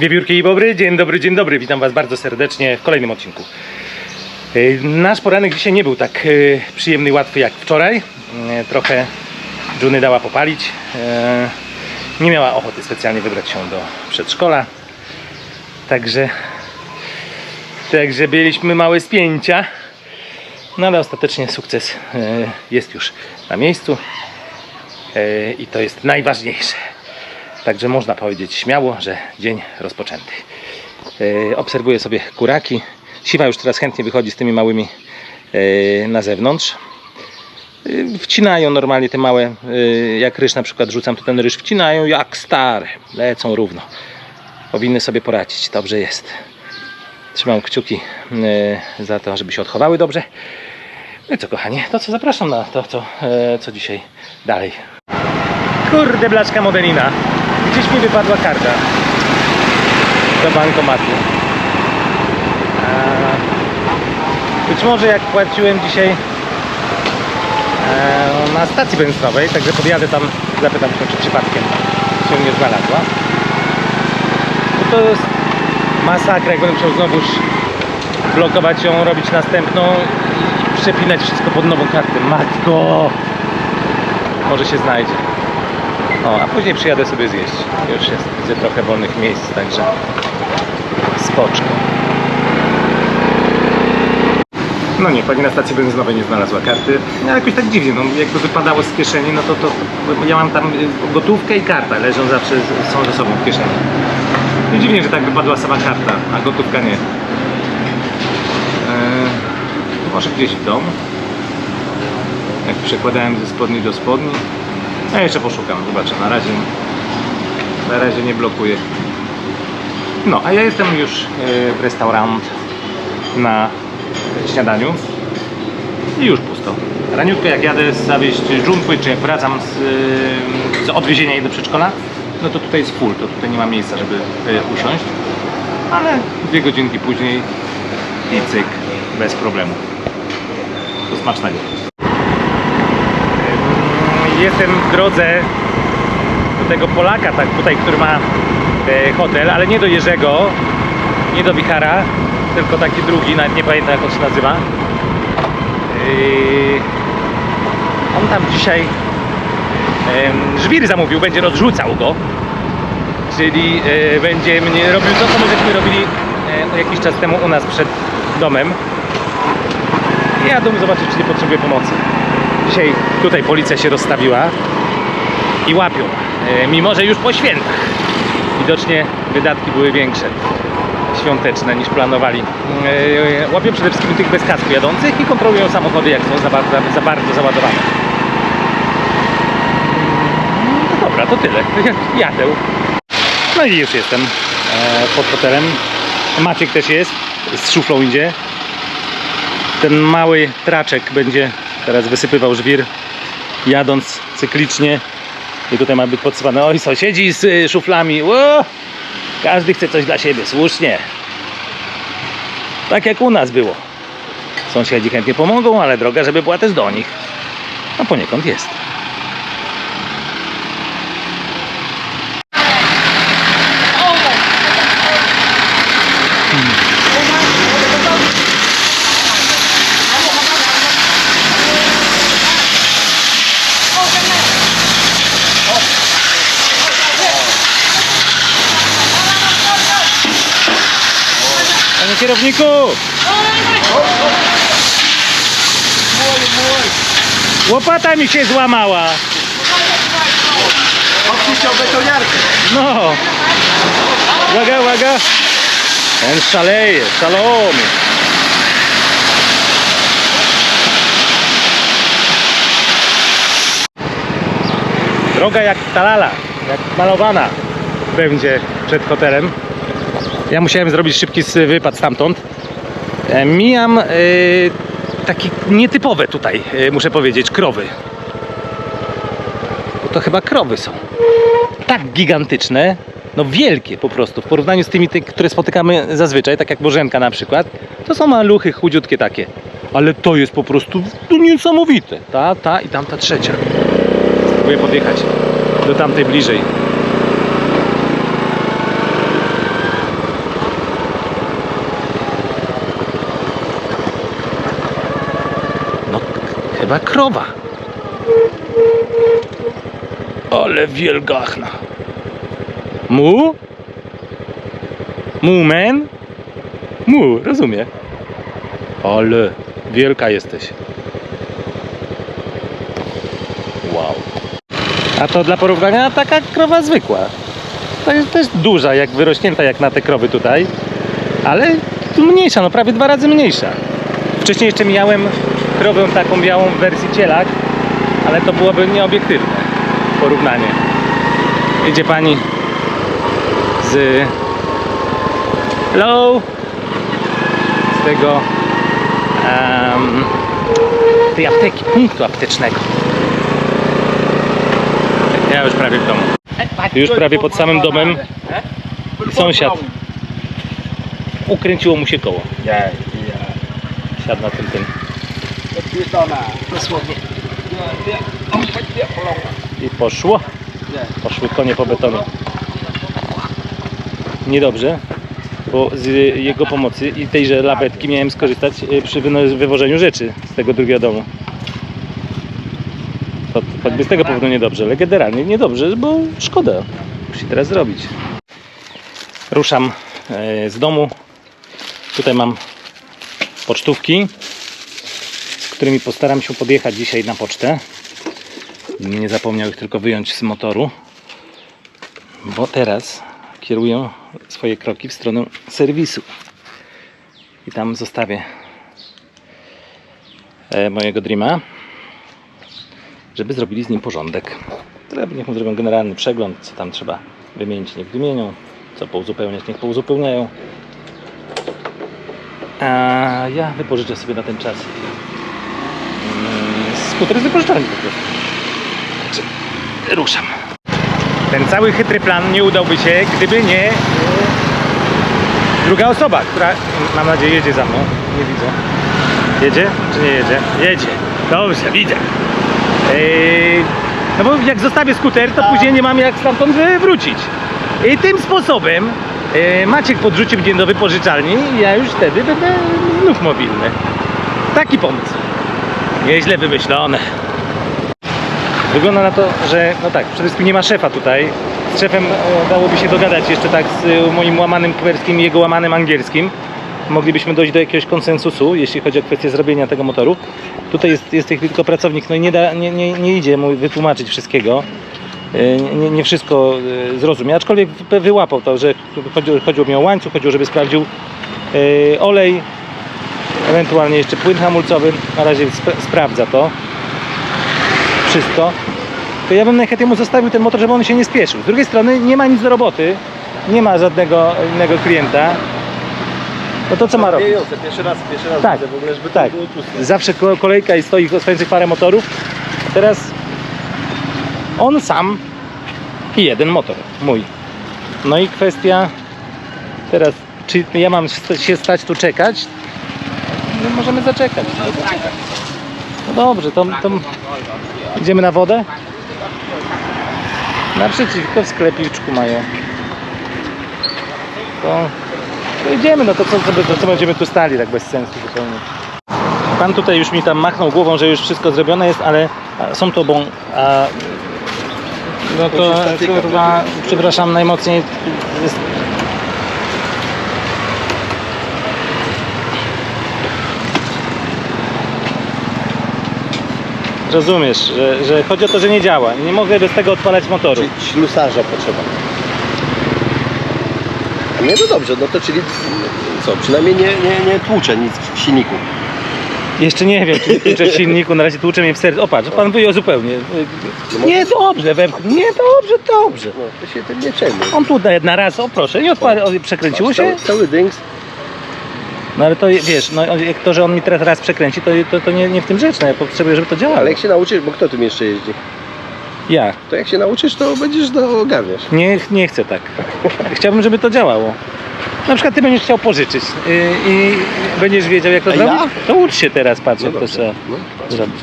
Wiewiórki i Bobry, dzień dobry, dzień dobry. Witam Was bardzo serdecznie w kolejnym odcinku. Yy, Nasz poranek dzisiaj nie był tak yy, przyjemny i łatwy jak wczoraj. Yy, Trochę Juny dała popalić. Nie miała ochoty specjalnie wybrać się do przedszkola. Także, także byliśmy małe spięcia. No ale ostatecznie sukces jest już na miejscu. I to jest najważniejsze. Także można powiedzieć śmiało, że dzień rozpoczęty. Yy, obserwuję sobie kuraki. Siwa już teraz chętnie wychodzi z tymi małymi yy, na zewnątrz. Yy, Wcinają normalnie te małe, jak ryż na przykład rzucam, to ten ryż wcinają jak stare. Lecą równo. Powinny sobie poradzić, dobrze jest. Trzymam kciuki za to, żeby się odchowały dobrze. No i co kochanie, to co zapraszam na to, co, co dzisiaj dalej. Kurde blaszka modelina. Gdzieś mi wypadła karta do bankomatu. Być może jak płaciłem dzisiaj eee, na stacji benzynowej, także podjadę tam, zapytam się, czy przypadkiem się nie znalazła. Bo to jest masakra, jak będę musiał znowuż blokować ją, robić następną i przepinać wszystko pod nową kartę. Matko! Może się znajdzie. O, a później przyjadę sobie zjeść. Już jest, widzę trochę wolnych miejsc, także spoczko. No nie, pani na stacji benzynowej nie znalazła karty. No jakoś tak dziwnie, no jakby wypadało z kieszeni, no to, to ja mam tam y, gotówkę i karta leżą zawsze, są ze sobą w kieszeni. No dziwnie, że tak wypadła sama karta, a gotówka nie. Eee, może gdzieś w domu? Jak przekładałem ze spodni do spodni. Ja jeszcze poszukam, zobaczę. Na razie, na razie nie blokuję. No, a ja jestem już e, w restaurant na śniadaniu i już pusto. Raniutko jak jadę zawieźć żunkły, czy jak wracam z, e, z odwiezienia jej do przedszkola, no to tutaj jest full, to tutaj nie ma miejsca, żeby e, usiąść. Ale dwie godzinki później i cyk, bez problemu. Do smacznego. Jestem w drodze do tego Polaka, tak tutaj, który ma e, hotel, ale nie do Jerzego, nie do Wichara, tylko taki drugi, nawet nie pamiętam jak on się nazywa. Yy, on tam dzisiaj żwir zamówił, będzie rozrzucał go, czyli e, będzie mnie robił to, co my żeśmy robili e, jakiś czas temu u nas przed domem. Jadą zobaczyć, czy nie potrzebuje pomocy. Dzisiaj tutaj policja się rozstawiła i łapią, e, mimo że już po świętach. Widocznie wydatki były większe, świąteczne niż planowali. E, Łapią przede wszystkim tych bez kasku jadących i kontrolują samochody, jak są za bardzo, za bardzo załadowane. No dobra, to tyle. Jadę. No i już jestem e, pod hotelem. Maciek też jest, z szuflą idzie. Ten mały traczek będzie teraz wysypywał żwir, jadąc cyklicznie. I tutaj ma być podsypane. Oj, sąsiedzi z y, szuflami. Każdy chce coś dla siebie, słusznie. Tak jak u nas było. Sąsiedzi chętnie pomogą, ale droga, żeby była też do nich. No poniekąd jest. Kierowniku! Łopata mi się złamała. Opuścił betoniarkę. No. Uwaga, uwaga. Ten szaleje, szalony. Droga jak talala, jak malowana będzie przed hotelem. Ja musiałem zrobić szybki wypad stamtąd. E, Mijam e, takie nietypowe tutaj, e, muszę powiedzieć, krowy. Bo to chyba krowy są tak gigantyczne, no wielkie po prostu, w porównaniu z tymi, ty, które spotykamy zazwyczaj, tak jak Bożenka na przykład, to są maluchy, chudziutkie takie. Ale to jest po prostu niesamowite. Ta, ta i tamta trzecia. Spróbuję podjechać do tamtej bliżej. Chyba krowa. Ale wielgachna. Mu? Mumen? Mu, rozumie. Ale wielka jesteś. Wow. A to dla porównania taka krowa zwykła. To jest też duża, jak wyrośnięta jak na te krowy tutaj. Ale mniejsza, no prawie dwa razy mniejsza. Wcześniej jeszcze miałem krowę taką białą w wersji cielak, ale to byłoby nieobiektywne porównanie. Idzie pani z Hello z tego em, tej apteki, punktu aptecznego. Ja już prawie w domu. Już prawie pod samym domem sąsiad ukręciło mu się koło. Siadł na tym tym nie. Dosłownie. I poszło. Poszły konie po betonie. Niedobrze, bo z jego pomocy i tejże lawetki miałem skorzystać y, przy wywożeniu rzeczy z tego drugiego domu. Choćby z tego powodu niedobrze, ale generalnie niedobrze, bo szkoda. Musi teraz zrobić. Ruszam e, z domu. Tutaj mam pocztówki, którymi postaram się podjechać dzisiaj na pocztę. Nie zapomniał ich tylko wyjąć z motoru, bo teraz kieruję swoje kroki w stronę serwisu. I tam zostawię e, mojego Dreama, żeby zrobili z nim porządek. Niech mu zrobią generalny przegląd, co tam trzeba wymienić, niech wymienią, co pouzupełniać, niech pouzupełniają. A ja wypożyczę sobie na ten czas skuter z wypożyczalni po prostu ruszam. Ten cały chytry plan nie udałby się, gdyby nie e, druga osoba, która mam nadzieję jedzie za mną. Nie widzę. Jedzie czy nie jedzie? Jedzie. Dobrze, widzę. Eee, no bo jak zostawię skuter, to później nie mam jak stamtąd wy- wrócić. I tym sposobem e, Maciek podrzucił mnie do wypożyczalni i ja już wtedy będę znów mobilny. Taki pomysł. Nieźle wymyślone. Wygląda na to, że no tak, przede wszystkim nie ma szefa tutaj. Z szefem e, dałoby się dogadać jeszcze tak z e, moim łamanym kwerskim i jego łamanym angielskim. Moglibyśmy dojść do jakiegoś konsensusu, jeśli chodzi o kwestię zrobienia tego motoru. Tutaj jest, jest tylko pracownik, no i nie, da, nie, nie, nie idzie mu wytłumaczyć wszystkiego. E, Nie, nie wszystko zrozumie, aczkolwiek wy- wyłapał to, że chodziło, chodziło mi o łańcuch, chodziło, żeby sprawdził olej, ewentualnie jeszcze płyn hamulcowy. Na razie sp- sprawdza to wszystko, to ja bym najchętniej mu zostawił ten motor, żeby on się nie spieszył. Z drugiej strony nie ma nic do roboty, nie ma żadnego innego klienta. No to co ma robić? Pierwszy raz, pierwszy raz Tak, widzę w ogóle, żeby tak. było tłuste. Zawsze ko- kolejka i stoi stojących parę motorów. Teraz on sam i jeden motor, mój. No i kwestia teraz, czy ja mam się stać tu czekać? No możemy zaczekać. No dobrze, to, to idziemy na wodę? Naprzeciwko w sklepiczku mają. To, to idziemy, no to co, to co będziemy tu stali tak bez sensu zupełnie. Pan tutaj już mi tam machnął głową, że już wszystko zrobione jest, ale są to bon. A, no to kurwa, przepraszam najmocniej. Jest... Rozumiesz, że, że chodzi o to, że nie działa. Nie mogę bez tego odpalać motoru. Czyli ślusarza potrzeba. A nie, no dobrze, no to czyli co, przynajmniej nie, nie, nie tłucze nic w silniku. Jeszcze nie wiem, czy tłuczę w silniku, na razie tłucze mnie w sercu. O patrz, pan wyjął zupełnie. No Nie, dobrze, wepchnął. Nie, dobrze, dobrze. No, to się tym nie przejmuj. On tu na raz, o proszę, i odpali, o, przekręciło Patrz, się. Cały, cały dynks. No ale to wiesz, no jak to, że on mi teraz raz przekręci, to, to, to nie, nie w tym rzecz, no ja potrzebuję, żeby to działało. Ale jak się nauczysz, bo kto tym jeszcze jeździ? Ja. To jak się nauczysz, to będziesz do ogarniasz. Nie, nie chcę tak. Chciałbym, żeby to działało. Na przykład ty będziesz chciał pożyczyć yy, i będziesz wiedział jak to A zrobić, ja? to ucz się teraz, patrz jak to dobrze. trzeba No. zrobić.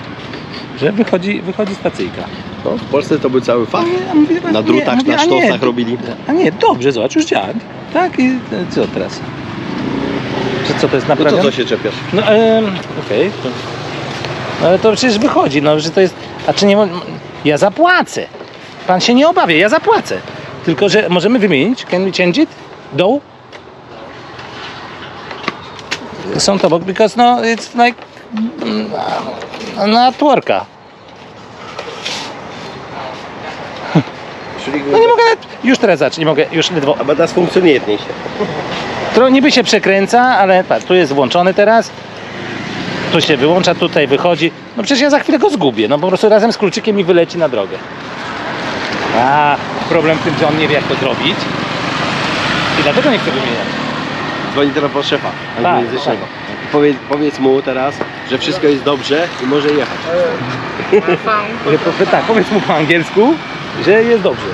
Że wychodzi, wychodzi stacyjka. No, w Polsce to był cały fach. Ja mówię, Na nie, drutach, mówię, na a nie, sztosach robili. A nie, dobrze, zobacz, już działa. Tak i co teraz? Co to jest No to co się czepiasz? No, em, okej. to- No ale to przecież wychodzi, no że to jest. A czy nie. mo- Ja zapłacę. Pan się nie obawia, ja zapłacę. Tylko, że możemy wymienić? Can we change it? Do? Są to, bo because no it's like mm, not worka. Czyli No nie mogę nawet, już teraz zacznij, nie mogę, już ledwo. Aber das funktioniert nicht. To niby się przekręca, ale patrz, tu jest włączony teraz. Tu się wyłącza, tutaj wychodzi. No przecież ja za chwilę go zgubię. No po prostu razem z kluczykiem mi wyleci na drogę. A problem w tym, że on nie wie jak to zrobić. I dlatego nie chce wymieniać. Dzwoni teraz po szefa Tak, anglojęzycznego. Powiedz, powiedz mu teraz, że wszystko jest dobrze i może jechać. Tak, powiedz mu po angielsku, że jest dobrze.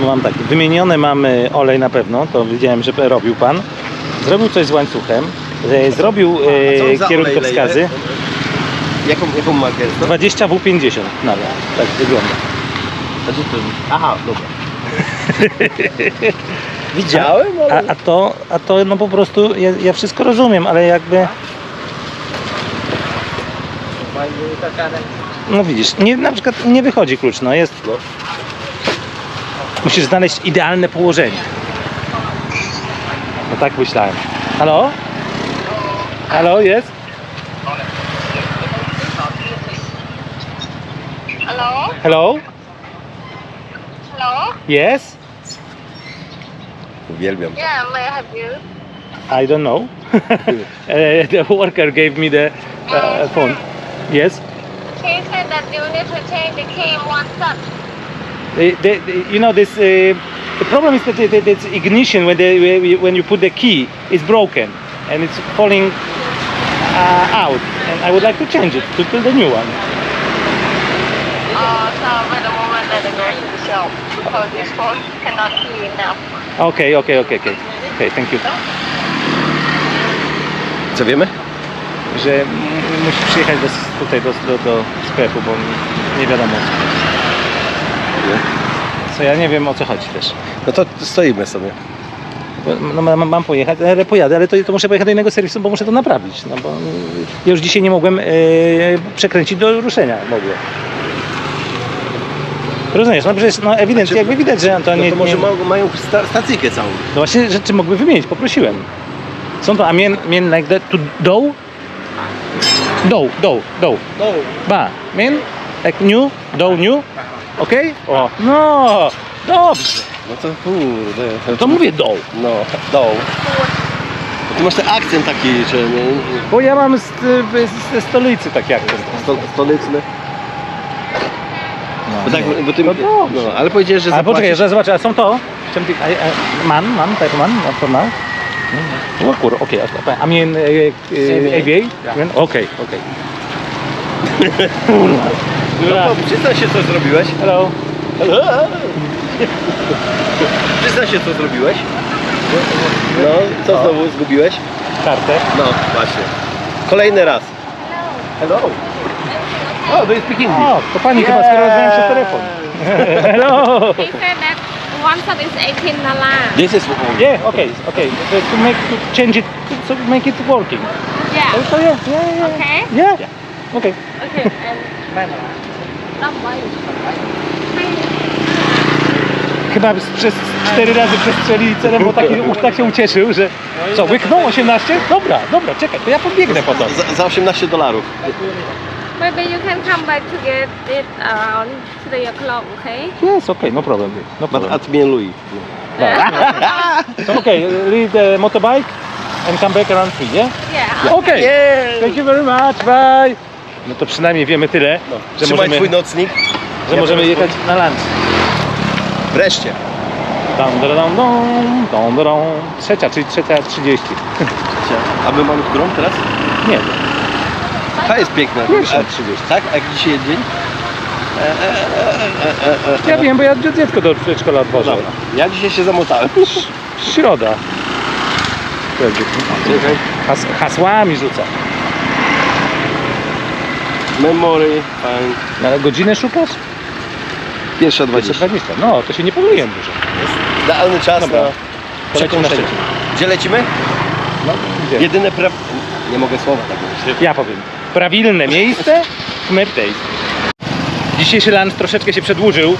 No, mam tak, wymienione mamy olej na pewno, to widziałem, że robił pan. Zrobił coś z łańcuchem, e, zrobił A za e, kierunkowskazy. leje? Jaką, jaką markę jest to? 20W50 nawet, tak wygląda. A gdzie to? Aha, dobra. Widziałem, A, ale... a, to, a to no po prostu, ja, ja wszystko rozumiem, ale jakby, no widzisz, nie, na przykład nie wychodzi klucz, no jest, No. Musisz znaleźć idealne położenie. No tak myślałem. Halo? Halo, jest? Hello? Hello? Hello? Yes? Uwielbiam. Yeah, may I help you? I don't know. uh, the worker gave me the uh, phone. Yes? He said that you need to change the key in one step. The, the, the- you know this. Uh, the problem is that the, the, the ignition when the when you put the key is broken and it's falling uh, out. And I would like to change it to, to the new one. Uh, so wait a moment, let me go to the shop because this phone cannot key now. Okay, okay, okay, okay. Okay, thank you. Co wiemy? Że m- musisz przyjechać do, tutaj do, do, do sklepu, bo nie wiadomo co. Nie. Co ja nie wiem o co chodzi też. No to stoimy sobie. No, mam, mam pojechać, ale pojadę, ale to, to muszę pojechać do innego serwisu, bo muszę to naprawić. No bo ja już dzisiaj nie mogłem e, przekręcić do ruszenia mogłem. Rozumiesz, no przecież no ewidentnie Znaczy- jakby widać, że to No nie, to może nie ma- mają sta stacyjkę całą. No właśnie rzeczy mogły wymienić, poprosiłem. Są to, a mien, mien like that, to dough? Dough, dough, dough. No. Ba, mien, like new, dough new, okej? O, no, dobrze. No to kurde. No to mówię dough. No, doł. Ty masz ten akcent taki, że nie, Bo ja mam z, z, ze stolicy tak jak to. sto, stolyczny. Bo tak, bo ty, No dobrze. no, ale powiedziałeś, że Ale poczekaj, zapłacisz- że zobaczę, a są to? Czym ty, a, a, man, man, type man, no to man? O kur, okej, okay, I mean, uh, uh, ABA? Okej, okej. No to przyznaj się, co zrobiłeś. Hello. Przyznaj się, co zrobiłeś. No, co znowu zgubiłeś? Kartę. No, właśnie. Kolejny raz. Hello. O, do you speak English? O, to pani chyba skoro rozmawiam przez telefon. Hello. He said that one sub is 18 dollar. This is Yeah, okay, okay. To, to make to change it, to make it working. Yeah. Oh, so yeah, yeah, yeah. Okay. Yeah. Okay. Okay. And vậy. Chyba przez cztery razy przestrzeli celem, bo taki uch tak się ucieszył, że co, łyknął 18? Dobra, dobra, czekaj, to ja podbiegnę po to. za, za 18 dolarów. Maybe you can come back to get it around 3 o'clock, okay? Yes, okay, no problem. No But problem. at me and Louis. So, okay, leave the motorbike and come back around 3, yeah? Yeah. Okay. Thank you very much, bye. No to przynajmniej wiemy tyle, No, że trzymaj możemy, twój nocnik. że Ja możemy teraz- jechać na lunch. Wreszcie. Dam, dam, dam, dam, dam, dam. Trzecia, czyli trzecia 30. A my mamy którą teraz? Nie, Ta jest piękna. Pierwsza A, 30. Tak? A jak dzisiaj jest dzień? ja wiem, bo ja dziecko do przedszkola odwożę. Dobra. Ja dzisiaj się zamotałem. Środa. Czekaj. Has, hasłami rzuca. Memory, fine. No, ale godzinę szukasz? Pierwsza 20. 20. 20. No, to się nie pomyliłem dużo. Idealny czas Dobra. na Polecimy na. Szczecin. Gdzie lecimy? No, gdzie? Jedyne pra... Nie mogę słowa tak mówić. Ja powiem. prawilne miejsce Mercedes. Dzisiejszy lunch troszeczkę się przedłużył,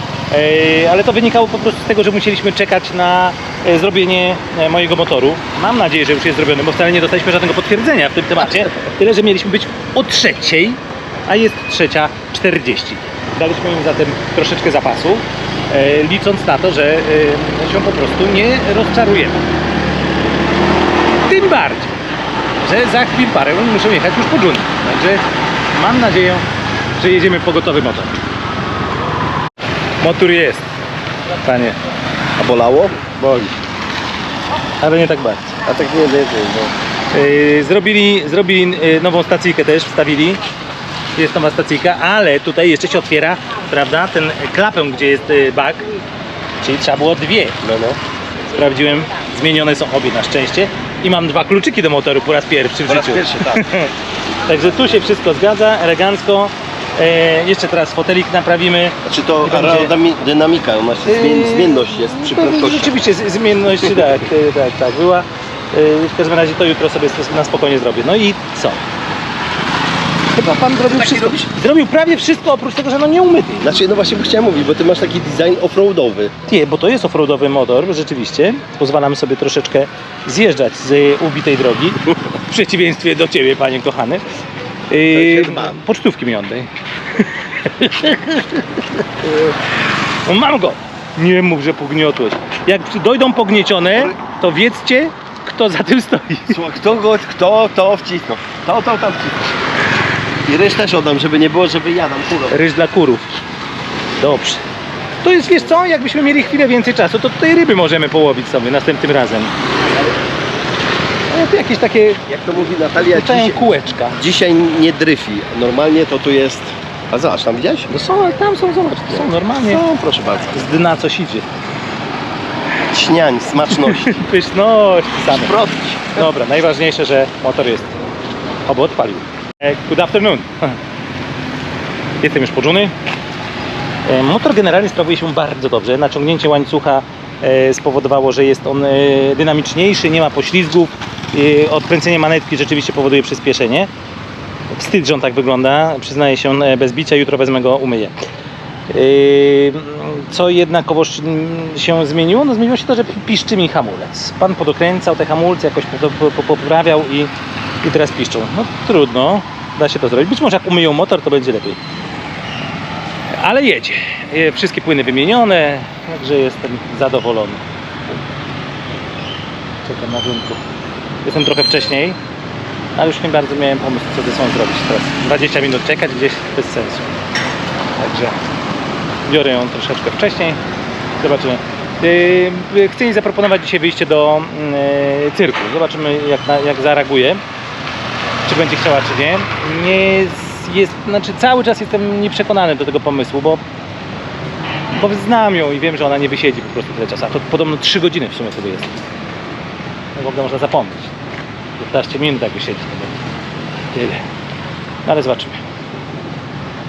e, ale to wynikało po prostu z tego, że musieliśmy czekać na e, zrobienie e, mojego motoru. Mam nadzieję, że już jest zrobiony, bo wcale nie dostaliśmy żadnego potwierdzenia w tym temacie. Tyle, że mieliśmy być o trzeciej, a jest trzecia 40. Daliśmy im zatem troszeczkę zapasu, e, licząc na to, że e, się po prostu nie rozczarujemy. Tym bardziej, że za chwil parę muszę jechać już po dżungli. Także mam nadzieję, że jedziemy po gotowy motor. Motor jest. Panie, A bolało? boli. Ale nie tak bardzo. A tak nie, nie. No. Yy, zrobili, zrobili nową stacyjkę też, wstawili. Jest nowa stacyjka, ale tutaj jeszcze się otwiera, prawda, ten klapę, gdzie jest yy, bak. Czyli trzeba było dwie. no, no. Sprawdziłem, zmienione są obie na szczęście. I mam dwa kluczyki do motoru po raz pierwszy w Po raz życiu. pierwszy, tak. Także tu się wszystko zgadza, elegancko. E, jeszcze teraz fotelik naprawimy. Znaczy to będzie- aerodynamika, ona się zmien, Yy, zmienność jest przy prędkości. Rzeczywiście zmienność tak, e, tak, tak była. E, W każdym razie to jutro sobie na spokojnie zrobię. No i co? Chyba pan zrobił Taki wszystko. Zrobił prawie wszystko oprócz tego, że no nie umyty. Znaczy, no właśnie chciałem mówić, bo ty masz taki design offroadowy. Nie, bo to jest offroadowy motor, rzeczywiście. Pozwalamy sobie troszeczkę zjeżdżać z ubitej drogi. W przeciwieństwie do ciebie, panie kochany. Yy, Tak pocztówki mi oddaj. Mam go! Nie mów, że pogniotłeś. Jak dojdą pogniecione, to wiedzcie, kto za tym stoi. Słuchaj, kto go, kto to wcisnął? To, to, to wcisnął. I ryż też oddam, żeby nie było, żeby jadam kurą. Ryż dla kurów. Dobrze. To jest, wiesz co, jakbyśmy mieli chwilę więcej czasu, to tutaj ryby możemy połowić sobie następnym razem. Ale to jakieś takie Jak to mówi Natalia, Tutaj dzisiaj, kółeczka. dzisiaj nie dryfi. Normalnie to tu jest... A zobacz, tam widziałeś? No są, ale tam są, zobacz, to są normalnie No, proszę bardzo. z dna coś idzie. Śniań, smaczności. Pyszności same. Dobra, najważniejsze, że motor jest oby odpalił. E, Good afternoon. Jestem już poczony. E, Motor generalnie sprawuje się bardzo dobrze. Naciągnięcie łańcucha e, spowodowało, że jest on dynamiczniejszy, nie ma poślizgów. Odkręcenie manetki rzeczywiście powoduje przyspieszenie. Wstyd, że on tak wygląda. Przyznaję się bez bicia. Jutro wezmę go, umyję. Yy, Co jednakowoż się zmieniło? No zmieniło się to, że piszczy mi hamulec. Pan podokręcał te hamulce, jakoś po- po- po- poprawiał i, i teraz piszczą. No trudno, da się to zrobić. Być może jak umyją motor, to będzie lepiej. Ale jedzie. Wszystkie płyny wymienione, także jestem zadowolony. Czekam na rynku. Jestem trochę wcześniej, ale już nie bardzo miałem pomysł, co ze sobą zrobić teraz. 20 minut czekać gdzieś bez sensu. Także biorę ją troszeczkę wcześniej. Zobaczymy. Yy, Chcę jej zaproponować dzisiaj wyjście do yy, cyrku. Zobaczymy jak, jak zareaguje. Czy będzie chciała, czy nie. Nie jest, znaczy cały czas jestem nieprzekonany do tego pomysłu, bo, bo znam ją i wiem, że ona nie wysiedzi po prostu tyle czasu. A to podobno 3 godziny w sumie sobie jest. No w ogóle można zapomnieć. 15 minut jak wysiedzi. Tyle. No ale zobaczymy.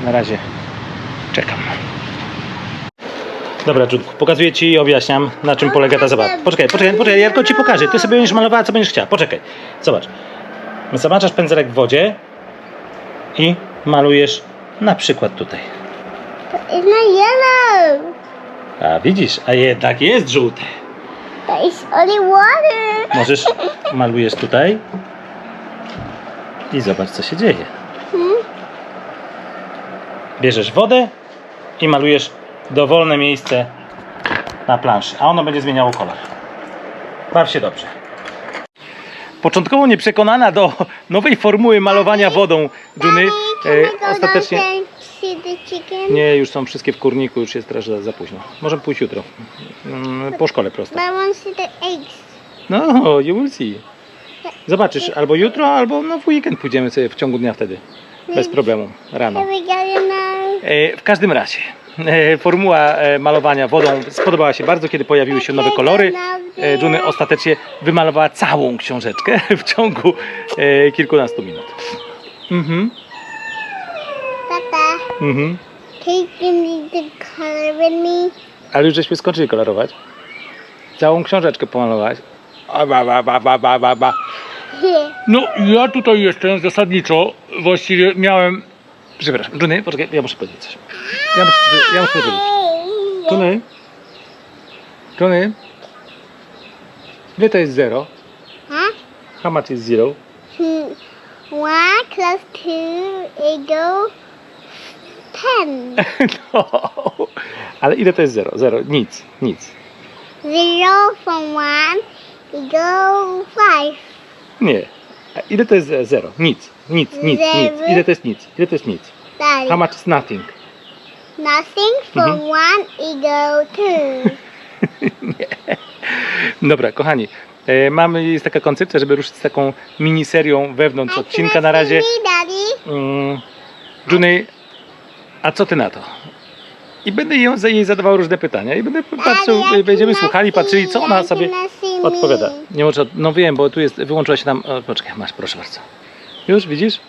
Na razie czekam. Dobra, Judku, pokazuję Ci i objaśniam, na czym polega ta zabawa. Poczekaj, poczekaj, poczekaj, ja tylko Ci pokażę. Ty sobie będziesz malowała, co będziesz chciała. Poczekaj, zobacz. Zamaczasz pędzelek w wodzie i malujesz na przykład tutaj. It's not yellow. A widzisz, a jednak jest żółte. But it's only water. Możesz, malujesz tutaj i zobacz, co się dzieje. Bierzesz wodę i malujesz dowolne miejsce na planszy, a ono będzie zmieniało kolor. Baw się dobrze. Początkowo nieprzekonana do nowej formuły malowania wodą Juny, e, ostatecznie... Nie, już są wszystkie w kurniku, już jest teraz za, późno. Możemy pójść jutro. Mm, Po szkole prosto. But I want to see the eggs. No, you will see. Zobaczysz, albo jutro, albo no w weekend pójdziemy sobie w ciągu dnia wtedy. Bez problemu, rano. We now? E, w każdym razie, formuła e, malowania wodą spodobała się bardzo, kiedy pojawiły się nowe kolory. E, Juny ostatecznie wymalowała całą książeczkę w ciągu e, kilkunastu minut. Mhm, Papa, mhm. can you give me the color with me? Ale już żeśmy skończyli kolorować. Całą książeczkę pomalować. A, ba, ba, ba, ba, ba, ba, ba. No, ja tutaj jestem zasadniczo, właściwie miałem... Przepraszam, Johnny, poczekaj, ja muszę powiedzieć coś. Ja muszę, ja muszę powiedzieć. Johnny? Johnny? Ile to jest zero? Huh? How much is zero? One plus two equals ten. No. Ale ile to jest zero? Zero, nic, nic. Zero from one equals five. Nie. A ile to jest zero? Nic, nic, nic, nic. Ile to jest nic? Ile to jest nic? That How much is nothing? nothing from Mhm. one equals two. Dobra, kochani, e, mamy, jest taka koncepcja, żeby ruszyć z taką miniserią wewnątrz odcinka na razie. Me, Daddy. Mm, Juny, a co ty na to? I będę ją, jej zadawał różne pytania i będę patrzył, Daddy, I będziemy cannot słuchali, see, patrzyli, co ona sobie cannot see me. odpowiada. Nie może, no wiem, bo tu jest, wyłączyła się nam, o, poczekaj, masz, proszę bardzo. Już, widzisz?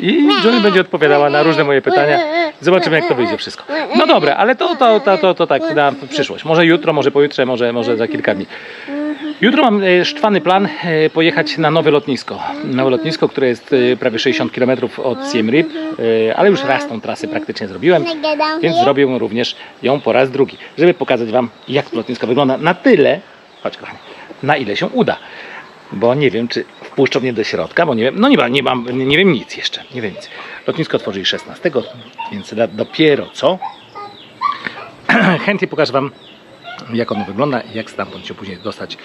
I Juny będzie odpowiadała na różne moje pytania. Zobaczymy, jak to wyjdzie wszystko. No dobra, ale to, to, to, to, to tak na przyszłość. Może jutro, może pojutrze, może, może za kilka dni. Jutro mam e, sztwany plan e, pojechać na nowe lotnisko. Nowe lotnisko, które jest e, prawie 60 km od Siem ale już raz tą trasę praktycznie zrobiłem, więc zrobię również ją po raz drugi, żeby pokazać Wam, jak to lotnisko wygląda na tyle, chodź kochani, na ile się uda. Bo nie wiem, czy wpuszczą mnie do środka, bo nie wiem, no nie, nie mam, nie wiem nic jeszcze, nie wiem nic. Lotnisko otworzyli 16, więc dopiero co. Chętnie pokażę Wam, jak ono wygląda i jak stamtąd się później dostać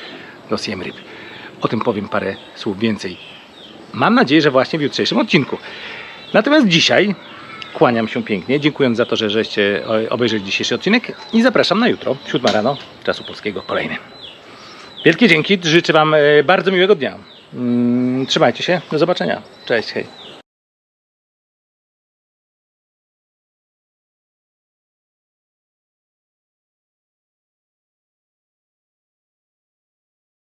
do Siem Reap. O tym powiem parę słów więcej. Mam nadzieję, że właśnie w jutrzejszym odcinku. Natomiast dzisiaj kłaniam się pięknie, dziękując za to, że żeście obejrzeli dzisiejszy odcinek i zapraszam na jutro, 7 rano, czasu polskiego, kolejny. Wielkie dzięki, życzę Wam e, bardzo miłego dnia. Mm, Trzymajcie się, do zobaczenia. Cześć, hej.